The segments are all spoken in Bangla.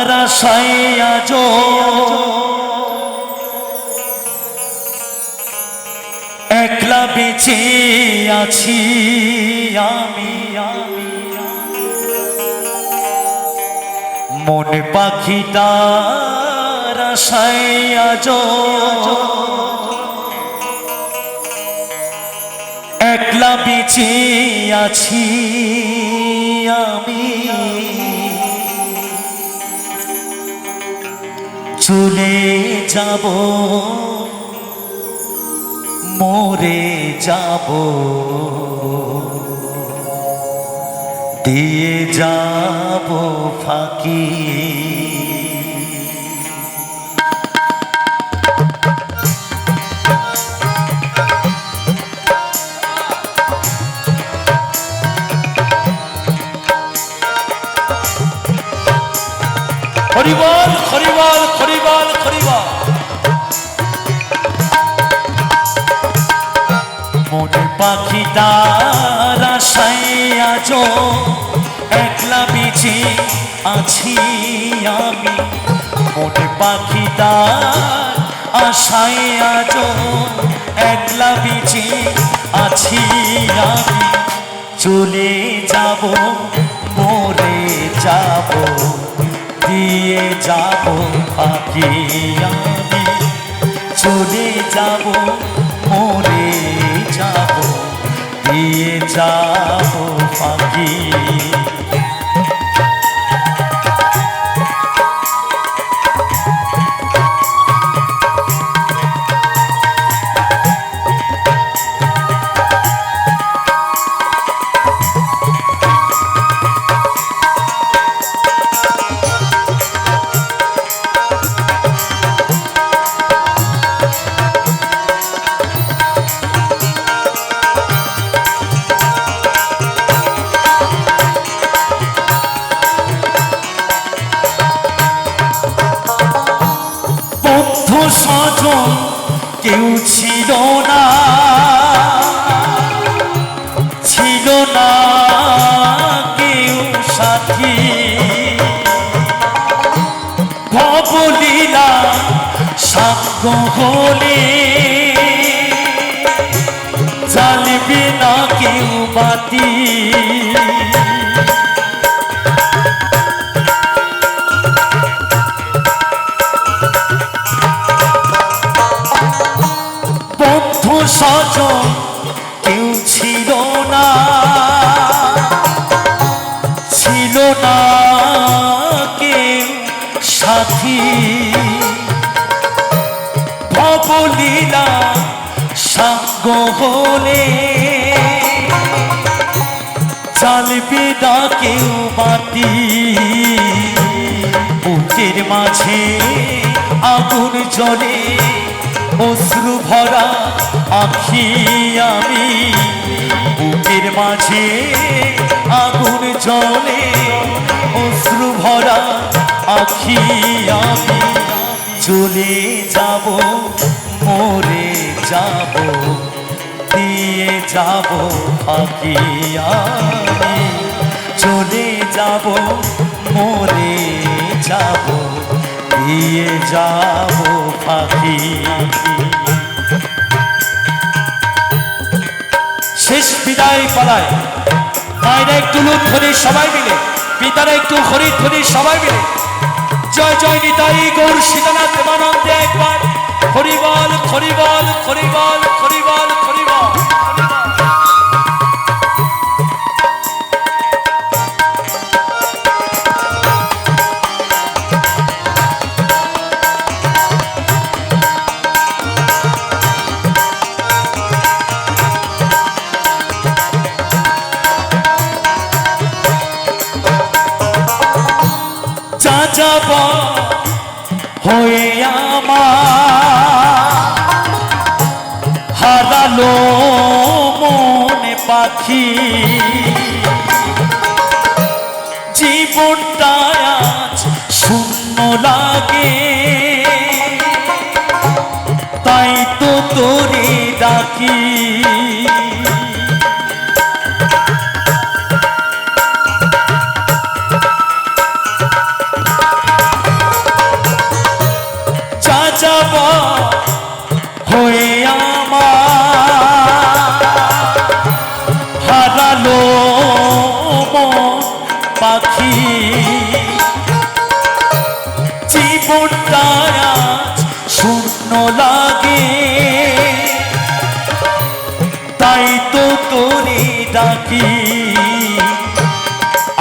তারা সায়াজ একলা বেঁচে আছি আমি মন পাখি তারা সায়াজ একলা বেঁচে আছি আমি। চলে যাব মরে যাব। দিয়ে যাব ফাঁকি। হরিবল হরিবল হরিবল মনে পাখি তারা আজ একলা বেঁচে আছি আমি। মনে পাখি তার আশায় আজ একলা বেঁচে আছি আমি। চলে যাব, মরে যাব। দিয়ে যাব পাখি আমি। চলে যাব মরে যাব দিয়ে যাব পাখি স্বজন কেউ ছিল না। ছিল না কেউ সাথী। ভবলীলা সাঙ্গ হলে জ্বালবে না কেউ বাতি। স্বজন কেউ ছিল না ছিল না কেউ সাথী। ভবলীলা সাঙ্গ চালবে না কেউ মাটি। বুকের মাঝে আগুন জ্বলে অশ্রু ভরা আখি আমি, বুকের মাঝে আগুন জ্বলে, অশ্রু ভরা আখি আমি। চলে যাব, মরে যাব, দিয়ে যাব পাখি আমি। চলে যাব, মরে যাব, দিয়ে যাব পাখি শেষ বিদায় পালায়। মায়েরা একটু লুট ধরে সবাই মিলে, পিতারা একটু হরিদ ধরে সবাই মিলে। জয় জয় নিতাই গৌর সীতানাথ মানন্দে একবার যাব হয়ে আমার। হারালো মনে পাখি। জীবনটা আজ শূন্য লাগে।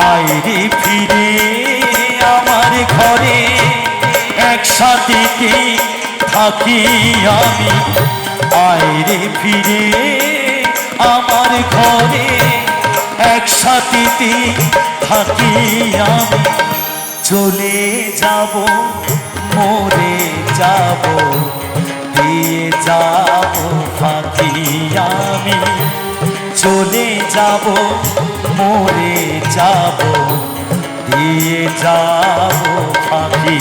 আইরে ফিরে আমার ঘরে, একসাথে কি থাকি আমি? আইরে ফিরে আমার ঘরে, একসাথে থাকি আমি? চলে যাব, মরে যাব দিয়ে যাব ফাঁকি আমি। চলে যাব মরে যাব দিয়ে যাব ফাঁকি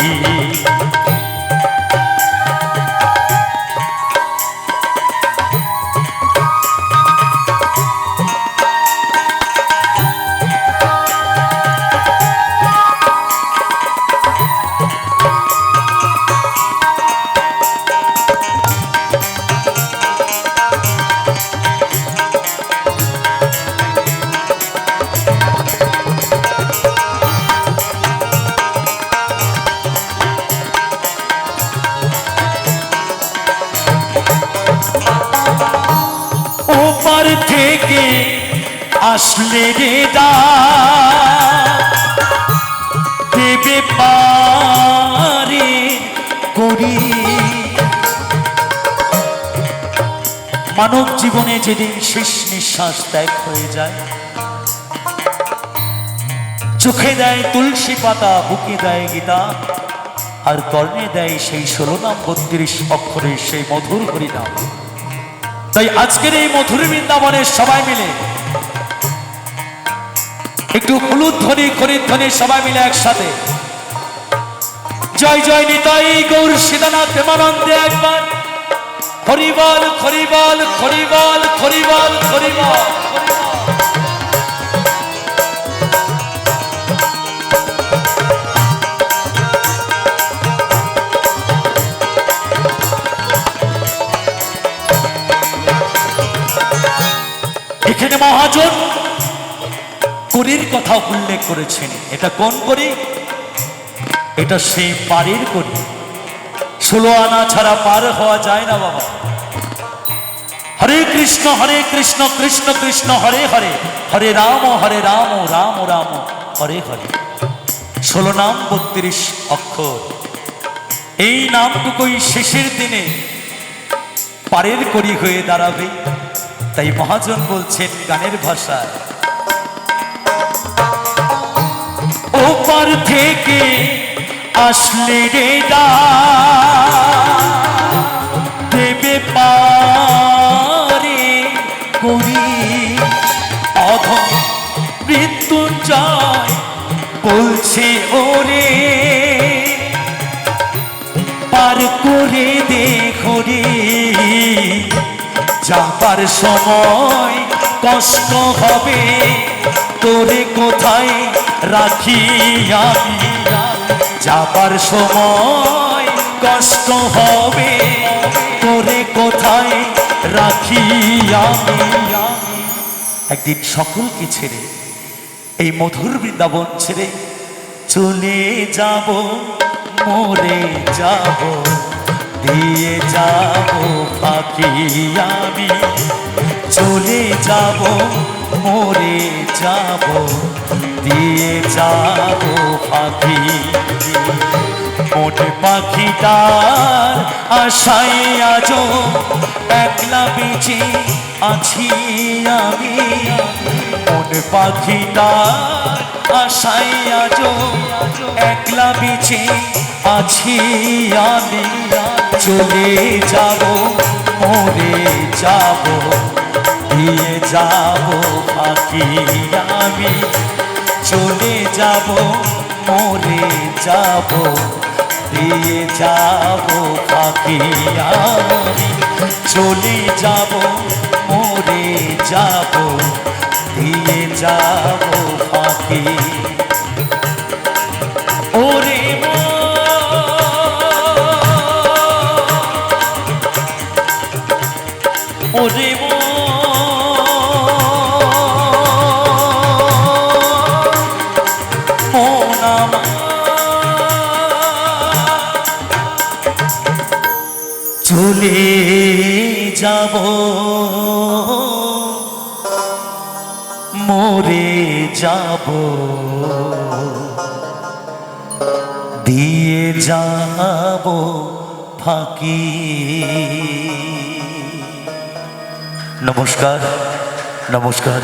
থেকে আসলে রে ডাক, দেবে পারে করি। মানব জীবনে যেদিন শেষ নিঃশ্বাস ত্যাগ হয়ে যায় চোখে দেয় তুলসী পাতা বুকে দেয় গীতা আর কর্ণে দেয় সেই ষোলো নাম বত্রিশ অক্ষরের সেই মধুর হরিনাম। তাই আজকের এই মধুর বৃন্দাবনে সবাই মিলে একটু হলুদ ধ্বনি খরিদ ধ্বনি সবাই মিলে একসাথে। জয় জয় নিতাই গৌর সীতানাথ প্রেমানন্দে একবার। হরিবল হরিবল হরিবল হরিবল হরিবল। এখানে মহাজন। করির কথা উল্লেখ করেছেন। এটা কোন করি? এটা সেই পাড়ির করি। ষোলো আনা ছাড়া পার হওয়া যায় না বাবা। হরে কৃষ্ণ হরে কৃষ্ণ কৃষ্ণ কৃষ্ণ, হরে হরে। হরে রাম হরে রাম রাম রাম, হরে হরে। ষোলো নাম, বত্রিশ অক্ষর। এই নামটুকুই শেষের দিনে পারের করি হয়ে দাঁড়াবে। তাই মহাজন বলছেন গানের ভাষায়। ওপার থেকে আসলে রে ডাক, দেবে পারে করি। অধম মৃত্যুঞ্জয় বলছে ওরে পার করে দেখো রে। যাবার সময় কষ্ট হবে। তোরে কোথায় রাখি আমি? যাবার সময় কষ্ট হবে। তোরে কোথায় রাখি আমি? একদিন সকলকে ছেড়ে, এই মধুর বৃন্দাবন ছেড়ে চলে যাব, মরে যাব। দিয়ে যাব ফাঁকি আমি। চলে যাব, মরে যাব, দিয়ে যাব ফাঁকি মোটে পাখিটার আশায় আজ একলা বেঁচে আছি আমি। মন পাখিটার আশায় আজ একলা বেঁচে আছি আমি। চলে যাব, মরে যাব, দিয়ে যাব ফাঁকি আমি। চলে যাব, মরে যাব, দিয়ে যাব ফাঁকি আমি। চলে যাব, মরে যাব, দিয়ে যাব ফাঁকি। যাব। মরে যাব। দিয়ে যাব ফাঁকি। নমস্কার নমস্কার।